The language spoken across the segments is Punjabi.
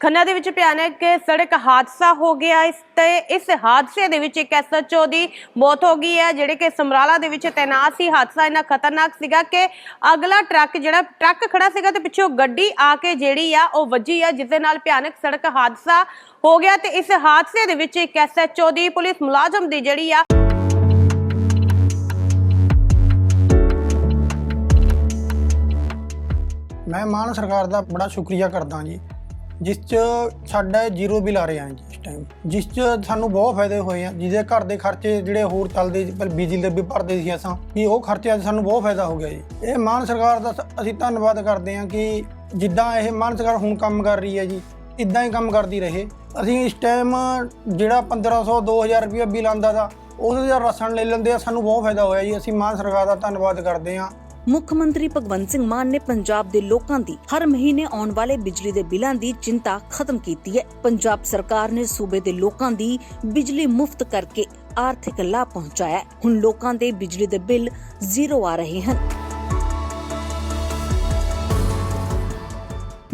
ਖੰਨਾ ਦੇ ਵਿੱਚ ਭਿਆਨਕ ਸੜਕ ਹਾਦਸਾ ਹੋ ਗਿਆ ਇਸ ਤੇ ਇਸ ਹਾਦਸੇ ਦੇ ਵਿੱਚ ਇੱਕ ਐਸਐਚਓ ਦੀ ਮੌਤ ਹੋ ਗਈ ਹੈ, ਜਿਹੜੇ ਕਿ ਸਮਰਾਲਾ ਦੇ ਵਿੱਚ ਤੈਨਾਤ ਸੀ। ਹਾਦਸਾ ਇੰਨਾ ਖਤਰਨਾਕ ਸੀਗਾ ਕਿ ਅਗਲਾ ਟਰੱਕ ਜਿਹੜਾ ਟਰੱਕ ਖੜਾ ਸੀਗਾ ਤੇ ਪਿੱਛੋਂ ਗੱਡੀ ਆ ਕੇ ਜਿਹੜੀ ਆ ਉਹ ਵੱਜੀ ਆ, ਜਿਸ ਦੇ ਨਾਲ ਭਿਆਨਕ ਸੜਕ ਹਾਦਸਾ ਹੋ ਗਿਆ ਤੇ ਇਸ ਹਾਦਸੇ ਦੇ ਵਿੱਚ ਇੱਕ ਐਸਐਚਓ ਦੀ ਪੁਲਿਸ ਮੁਲਾਜ਼ਮ ਦੀ ਜਿਹੜੀ ਆ ਮੈਂ ਮਾਨ ਸਰਕਾਰ ਦਾ ਬੜਾ ਸ਼ੁਕਰੀਆ ਕਰਦਾ ਜੀ। ਜਿਸ ਚ ਸਾਡਾ ਜ਼ੀਰੋ ਬਿੱਲ ਆ ਰਿਹਾ ਜੀ ਇਸ ਟਾਈਮ ਜਿਸ ਚ ਸਾਨੂੰ ਬਹੁਤ ਫਾਇਦੇ ਹੋਏ ਆ। ਜਿਹਦੇ ਘਰ ਦੇ ਖਰਚੇ ਜਿਹੜੇ ਹੋਰ ਚੱਲਦੇ ਸੀ, ਪਰ ਬਿਜਲੀ ਦੇ ਵੀ ਭਰਦੇ ਸੀ ਅਸਾਂ ਵੀ ਉਹ ਖਰਚੇ ਅੱਜ ਸਾਨੂੰ ਬਹੁਤ ਫਾਇਦਾ ਹੋ ਗਿਆ ਜੀ। ਇਹ ਮਾਨ ਸਰਕਾਰ ਦਾ ਸ- ਅਸੀਂ ਧੰਨਵਾਦ ਕਰਦੇ ਹਾਂ ਕਿ ਜਿੱਦਾਂ ਇਹ ਮਾਨ ਸਰਕਾਰ ਹੁਣ ਕੰਮ ਕਰ ਰਹੀ ਹੈ ਜੀ ਇਦਾਂ ਹੀ ਕੰਮ ਕਰਦੀ ਰਹੇ। ਅਸੀਂ ਇਸ ਟਾਈਮ ਜਿਹੜਾ 1500 2000 ਰੁਪਏ ਬਿੱਲ ਆਂਦਾ ਦਾ ਉਸ ਦਾ ਰਸਣ ਲੈ ਲੈਂਦੇ ਆ ਸਾਨੂੰ ਬਹੁਤ ਫਾਇਦਾ ਹੋਇਆ ਜੀ। ਅਸੀਂ ਮਾਨ ਸਰਕਾਰ ਦਾ ਧੰਨਵਾਦ ਕਰਦੇ ਹਾਂ। ਮੁੱਖ ਮੰਤਰੀ ਭਗਵੰਤ ਸਿੰਘ ਮਾਨ ਨੇ ਪੰਜਾਬ ਦੇ ਲੋਕਾਂ ਦੀ ਹਰ ਮਹੀਨੇ ਆਉਣ ਵਾਲੇ ਬਿਜਲੀ ਦੇ ਬਿੱਲਾਂ ਦੀ ਚਿੰਤਾ ਖਤਮ ਕੀਤੀ ਹੈ। ਪੰਜਾਬ ਸਰਕਾਰ ਨੇ ਸੂਬੇ ਦੇ ਲੋਕਾਂ ਦੀ ਬਿਜਲੀ ਮੁਫਤ ਕਰਕੇ ਆਰਥਿਕ ਲਾਭ ਪਹੁੰਚਾਇਆ ਹੁਣ ਲੋਕਾਂ ਦੇ ਬਿਜਲੀ ਦੇ ਬਿੱਲ ਜ਼ੀਰੋ ਆ ਰਹੇ ਹਨ।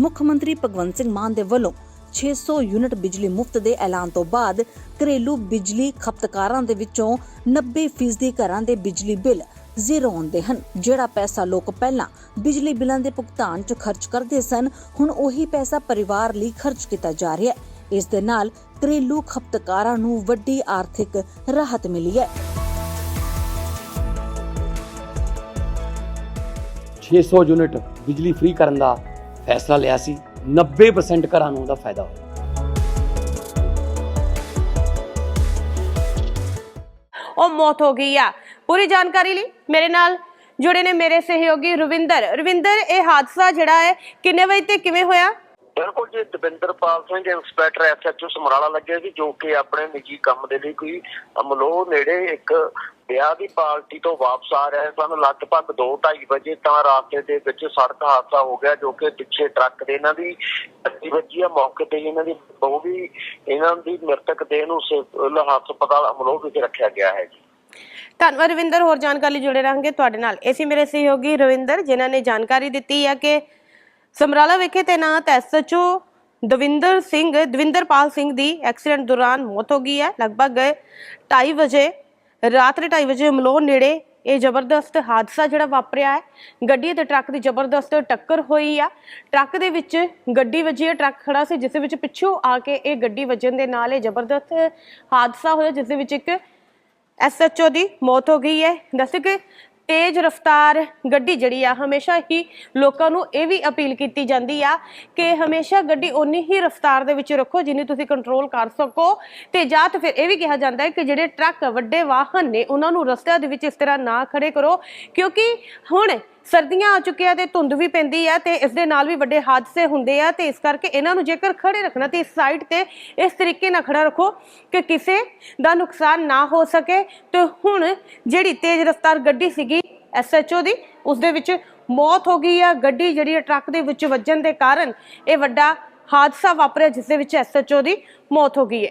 ਮੁੱਖ ਮੰਤਰੀ ਭਗਵੰਤ ਸਿੰਘ ਮਾਨ ਦੇ ਵੱਲੋਂ 600 ਯੂਨਿਟ ਬਿਜਲੀ ਮੁਫਤ ਦੇ ਐਲਾਨ ਤੋਂ ਬਾਅਦ ਘਰੇਲੂ ਬਿਜਲੀ ਖਪਤਕਾਰਾਂ ਦੇ ਵਿੱਚੋਂ 90% ਘਰਾਂ ਦੇ ਬਿਜਲੀ ਬਿੱਲ ਜ਼ੀਰੋ ਆਉਂਦੇ ਹਨ। ਜਿਹੜਾ ਪੈਸਾ ਲੋਕ ਪਹਿਲਾਂ ਬਿਜਲੀ ਬਿੱਲਾਂ ਦੇ ਭੁਗਤਾਨ 'ਚ ਖਰਚ ਕਰਦੇ ਸਨ ਹੁਣ ਉਹੀ ਪੈਸਾ ਪਰਿਵਾਰ ਲਈ ਖਰਚ ਕੀਤਾ ਜਾ ਰਿਹਾ ਹੈ। ਇਸ ਦੇ ਨਾਲ ਘਰੇਲੂ ਖਪਤਕਾਰਾਂ ਨੂੰ ਵੱਡੀ ਆਰਥਿਕ ਰਾਹਤ ਮਿਲੀ ਹੈ। 600 ਯੂਨਿਟ ਬਿਜਲੀ ਫ੍ਰੀ ਕਰਨ ਦਾ ਫੈਸਲਾ ਲਿਆ ਸੀ। 90% ਘਰਾਂ ਨੂੰ ਉਹਦਾ ਫਾਇਦਾ ਹੋਇਆ। ਉਹ ਮੌਤ ਹੋ ਗਈ ਆ। ਪੂਰੀ ਜਾਣਕਾਰੀ ਲਈ ਮੇਰੇ ਨਾਲ ਜੁੜੇ ਨੇ ਮੇਰੇ ਸਹਿਯੋਗੀ ਰਵਿੰਦਰ। ਰਵਿੰਦਰ, ਇਹ ਹਾਦਸਾ ਜਿਹੜਾ ਹੈ, ਕਿੰਨੇ ਵਜੇ ਤੇ ਕਿਵੇਂ ਹੋਇਆ? ਬਿਲਕੁਲ ਜੀ, ਦਵਿੰਦਰਪਾਲ ਸਿੰਘ, ਇੰਸਪੈਕਟਰ ਐਸਐਚਓ ਸਮਰਾਲਾ ਲੱਗੇ ਸੀ, ਜੋ ਕਿ ਆਪਣੇ ਨਿੱਜੀ ਕੰਮ ਦੇ ਲਈ ਕੋਈ ਅਮਲੋਹ ਨੇੜੇ ਇੱਕ ਵਿਆਹ ਦੀ ਪਾਰਟੀ ਤੋਂ ਵਾਪਸ ਆ ਰਹੇ ਸਨ। ਲਗਭਗ 2:30 ਵਜੇ ਤਾਂ ਰਾਸਤੇ ਦੇ ਵਿੱਚ ਸੜਕ ਹਾਦਸਾ ਹੋ ਗਿਆ, ਜੋ ਕਿ ਪਿੱਛੇ ਟਰੱਕ ਦੇ ਇਹਨਾਂ ਦੀ ਅੱਡੀ ਵੱਜੀ ਆ। ਮੌਕੇ ਤੇ ਇਹਨਾਂ ਦੀ, ਉਹ ਵੀ ਇਹਨਾਂ ਦੀ ਮ੍ਰਿਤਕ ਦੇਹ ਨੂੰ ਸਿਵਲ ਹਸਪਤਾਲ ਅਮਲੋਹ ਵਿਖੇ ਰੱਖਿਆ ਗਿਆ ਹੈ ਜੀ। ਧੰਨਵਾਦ ਰਵਿੰਦਰ, ਹੋਰ ਜਾਣਕਾਰੀ ਲਈ ਜੁੜੇ ਰਹਾਂਗੇ ਤੁਹਾਡੇ ਨਾਲ। ਇਹ ਸੀ ਮੇਰੇ ਸਹਿਯੋਗੀ ਰਵਿੰਦਰ, ਜਿਨ੍ਹਾਂ ਨੇ ਜਾਣਕਾਰੀ ਦਿੱਤੀ ਹੈ ਕਿ ਸਮਰਾਲਾ ਵਿਖੇ ਤੈਨਾਤ ਐਸਐਚਓ ਦਵਿੰਦਰ ਸਿੰਘ, ਦਵਿੰਦਰਪਾਲ ਸਿੰਘ ਦੀ ਐਕਸੀਡੈਂਟ ਦੌਰਾਨ ਮੌਤ ਹੋ ਗਈ ਹੈ। ਲਗਭਗ 2:30 ਵਜੇ, ਰਾਤ ਦੇ 2:30 ਵਜੇ ਮਲੋਹ ਨੇੜੇ ਇਹ ਜ਼ਬਰਦਸਤ ਹਾਦਸਾ ਜਿਹੜਾ ਵਾਪਰਿਆ ਹੈ। ਗੱਡੀ ਅਤੇ ਟਰੱਕ ਦੀ ਜ਼ਬਰਦਸਤ ਟੱਕਰ ਹੋਈ ਆ। ਟਰੱਕ ਦੇ ਵਿੱਚ ਗੱਡੀ ਵੱਜੀ ਹੈ। ਟਰੱਕ ਖੜਾ ਸੀ, ਜਿਸ ਦੇ ਵਿੱਚ ਪਿੱਛੋਂ ਆ ਕੇ ਇਹ ਗੱਡੀ ਵੱਜਣ ਦੇ ਨਾਲ ਇਹ ਜ਼ਬਰਦਸਤ ਹਾਦਸਾ ਹੋਇਆ, ਜਿਸ ਦੇ ਵਿੱਚ ਇੱਕ ਐਸਐਚਓ ਦੀ ਮੌਤ ਹੋ ਗਈ ਹੈ। ਦੱਸ ਕਿ ਤੇਜ਼ ਰਫ਼ਤਾਰ ਗੱਡੀ ਜਿਹੜੀ ਆ, ਹਮੇਸ਼ਾ ਹੀ ਲੋਕਾਂ ਨੂੰ ਇਹ ਵੀ ਅਪੀਲ ਕੀਤੀ ਜਾਂਦੀ ਆ ਕਿ ਹਮੇਸ਼ਾ ਗੱਡੀ ਓਨੀ ਹੀ ਰਫ਼ਤਾਰ ਦੇ ਵਿੱਚ ਰੱਖੋ ਜਿੰਨੀ ਤੁਸੀਂ ਕੰਟਰੋਲ ਕਰ ਸਕੋ। ਤੇ ਜਾਂ ਤਾਂ ਫਿਰ ਇਹ ਵੀ ਕਿਹਾ ਜਾਂਦਾ ਹੈ ਕਿ ਜਿਹੜੇ ਟਰੱਕ ਵੱਡੇ ਵਾਹਨ ਨੇ, ਉਹਨਾਂ ਨੂੰ ਰਸਤਿਆਂ ਦੇ ਵਿੱਚ ਇਸ ਤਰ੍ਹਾਂ ਨਾ ਖੜੇ ਕਰੋ। ਕਿਉਂਕਿ ਹੁਣ ਸਰਦੀਆਂ ਆ ਚੁੱਕੀਆਂ ਤੇ ਧੁੰਦ ਵੀ ਪੈਂਦੀ ਆ ਤੇ ਇਸ ਦੇ ਨਾਲ ਵੀ ਵੱਡੇ ਹਾਦਸੇ ਹੁੰਦੇ ਆ ਤੇ ਇਸ ਕਰਕੇ ਇਹਨਾਂ ਨੂੰ ਜੇਕਰ ਖੜੇ ਰੱਖਣਾ ਤੇ ਇਸ ਸਾਈਡ ਤੇ ਇਸ ਤਰੀਕੇ ਨਾਲ ਖੜਾ ਰੱਖੋ ਕਿ ਕਿਸੇ ਦਾ ਨੁਕਸਾਨ ਨਾ ਹੋ ਸਕੇ। ਤੇ ਹੁਣ ਜਿਹੜੀ ਤੇਜ਼ ਰਫ਼ਤਾਰ ਗੱਡੀ ਸੀਗੀ ਐਸਐਚਓ ਦੀ, ਉਸ ਦੇ ਵਿੱਚ ਮੌਤ ਹੋ ਗਈ ਆ। ਗੱਡੀ ਜਿਹੜੀ ਆ ਟਰੱਕ ਦੇ ਵਿੱਚ ਵੱਜਣ ਦੇ ਕਾਰਨ ਇਹ ਵੱਡਾ ਹਾਦਸਾ ਵਾਪਰਿਆ, ਜਿਸ ਦੇ ਵਿੱਚ ਐਸਐਚਓ ਦੀ ਮੌਤ ਹੋ ਗਈ ਹੈ।